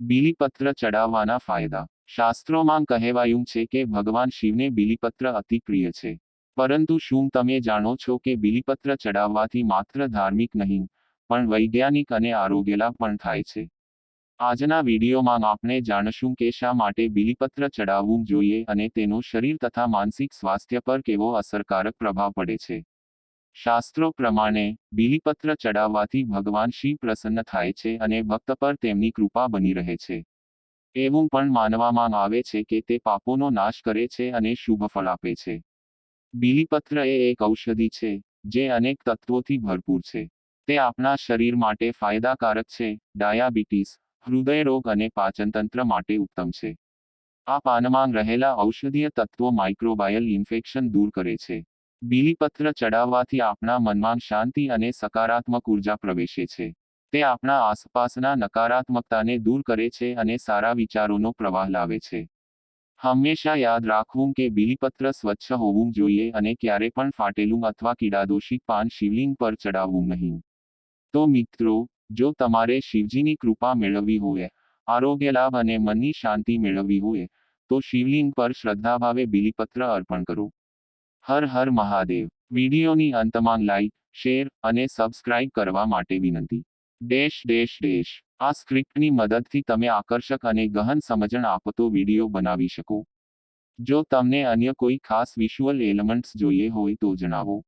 બીલીપત્ર ચડાવવાના ફાયદા. શાસ્ત્રોમાં કહેવાયું છે કે ભગવાન શિવને બીલીપત્ર અતિ પ્રિય છે. પરંતુ શું તમે જાણો છો કે બીલીપત્ર ચડાવવાથી માત્ર ધાર્મિક નહીં, પણ વૈજ્ઞાનિક અને આરોગ્યલા પણ થાય છે? આજના વિડીયોમાં આપણે જાણશું કે શા માટે બીલીપત્ર ચડાવવું જોઈએ અને તેનો શરીર તથા માનસિક સ્વાસ્થ્ય પર કેવો અસરકારક પ્રભાવ પડે છે. શાસ્ત્રો પ્રમાણે બીલીપત્ર ચડાવવાથી ભગવાન શિવ પ્રસન્ન થાય છે અને ભક્ત પર તેમની કૃપા બની રહે છે. એવું પણ માનવામાં આવે છે કે તે પાપોનો નાશ કરે છે અને શુભ ફળ આપે છે. બીલીપત્ર એ એક ઔષધિ છે, જે અનેક તત્વોથી ભરપૂર છે. તે આપણા શરીર માટે ફાયદાકારક છે, ડાયાબિટીસ, હૃદય રોગ અને પાચનતંત્ર માટે ઉત્તમ છે. આ પાનમાં રહેલા ઔષધીય તત્વો માઇક્રોબાયલ ઇન્ફેક્શન દૂર કરે છે. બીલીપત્ર ચડાવવાથી આપણા મનમાં શાંતિ અને સકારાત્મક ઊર્જા પ્રવેશે છે. તે આપણા આસપાસના નકારાત્મકતાને દૂર કરે છે અને સારા વિચારોનો પ્રવાહ લાવે છે. હંમેશા યાદ રાખવું કે બીલીપત્ર સ્વચ્છ હોવું જોઈએ અને ક્યારે પણ ફાટેલું અથવા કીડાદોષિત પાન શિવલિંગ પર ચડાવવું નહીં. તો મિત્રો, જો તમારે શિવજીની કૃપા મેળવવી હોય, આરોગ્ય લાભ અને મનની શાંતિ મેળવવી હોય, તો શિવલિંગ પર શ્રદ્ધાભાવે બીલીપત્ર અર્પણ કરો. હર હર મહાદેવ. વિડીયોની અંતમાં લાઈક, શેર અને સબસ્ક્રાઇબ કરવા માટે વિનંતી. Dash dash dash. આ સ્ક્રિપ્ટની મદદથી તમે આકર્ષક અને ગહન સમજણ આપતો વીડિયો બનાવી શકો. જો તમને અન્ય કોઈ ખાસ વિઝ્યુઅલ એલિમેન્ટ્સ જોઈએ હોય તો જણાવો.